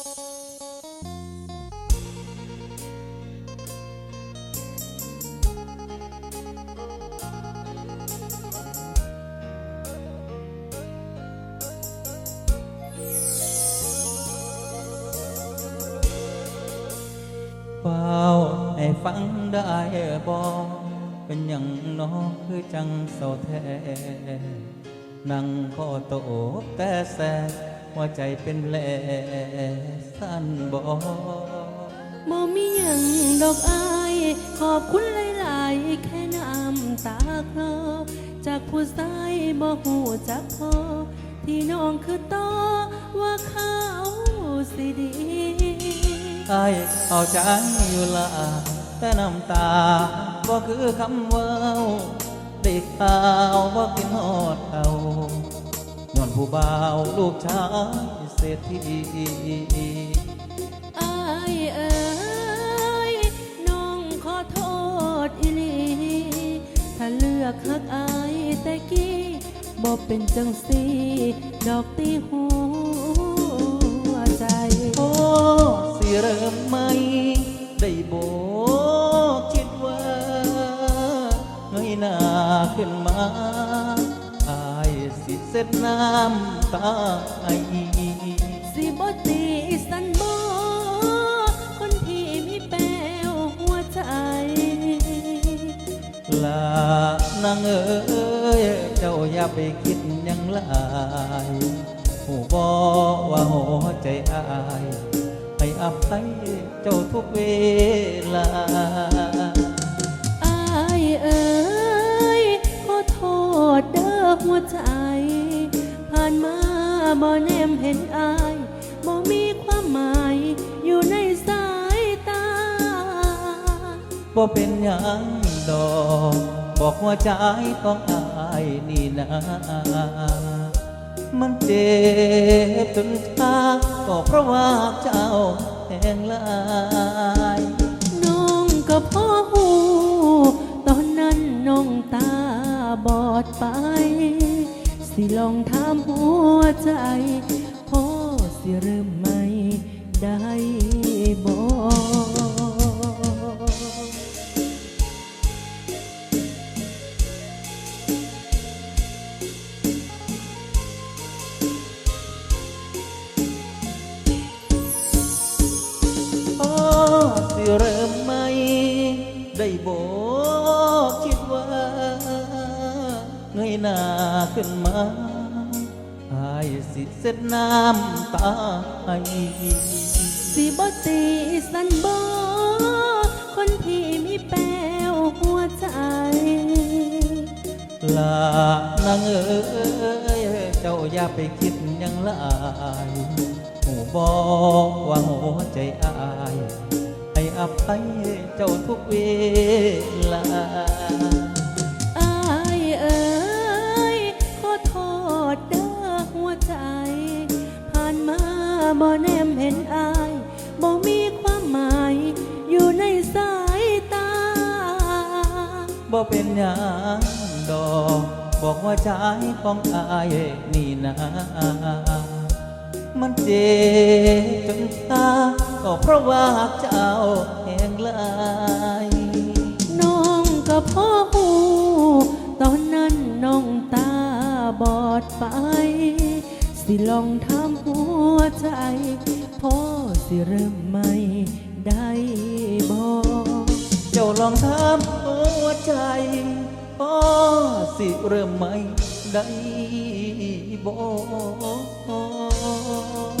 เฝ้าให้ฟังได้บ่เป็นอย่างน้อคือจังเศร้าแท้นั่งข้อโตแต่แสหัวใจเป็นแผล สั้นบ่บ่มีหยังดอกอาย ขอบคุณหลายๆ แค่น้ำตาคลอจากผู้ชายบ่หูจักพอ ที่น้องคือต่อว่าเขาสิดี ไอ้เอาใจอยู่ละแต่น้ำตาบ่คือคำเว้าได้ข่าวบ่กินฮอดเอาย้อน ผู้บ่าวลูกชายเศรษฐีอายเอ๋ยน้องขอโทษอีหลีถ้าเลือกหักอายแต่กี้บ่เป็นจังสีดอกตีหัวใจ โอ้สิเริ่มไหมได้โบคิดว่าเงยหน้าขึ้นมา เสร็จน้ำตาไอสิบตีสันบอคนที่มีแป้วหัวใจ ลานางเอ้ยเจ้าอย่าไปคิดหยังหลายหูบอกว่าหัวใจอายให้อภัยเจ้าทุกเวลาอายเอ๋ยขอโทษเด้อ หัวใจ ผ่านมาบ่แนมเห็นอายบ่มีความหมายอยู่ในสายตาบ่เป็นหยังดอกบอกหัวใจของอายนี่นะมันเจ็บจนชาก็เพราะว่าเจ้าแห่งลา ลองถามหัวใจพ่อสิเริ่มไหมได้บอกพอสิเริ่มไหมได้บอก หน้าขึ้นมาอายสิเสร็จน้ำตาไอสิบตีสันบอคนที่มีแป้วหัวใจ ลานางเอ้ยเจ้าอย่าไปคิดยังหลายหูบอกว่าหัวใจอายให้อภัยเจ้าทุกเวลา บ่แนมเห็นอายบ่มีความหมาย อยู่ในสายตา บ่เป็นหยังดอก บอกว่าใจของอายนี่นะ มันเจ็บจนตา ก็เพราะว่าเจ้าแห่งหลายน้องก็พ่อหูตอนนั้นน้องตาบอดไป สิลองถามหัว วใจ พ่อสิเริ่มไหมได้บอกเจ้าลองถามหัวใจพ่อสิเริ่มไหมได้บอก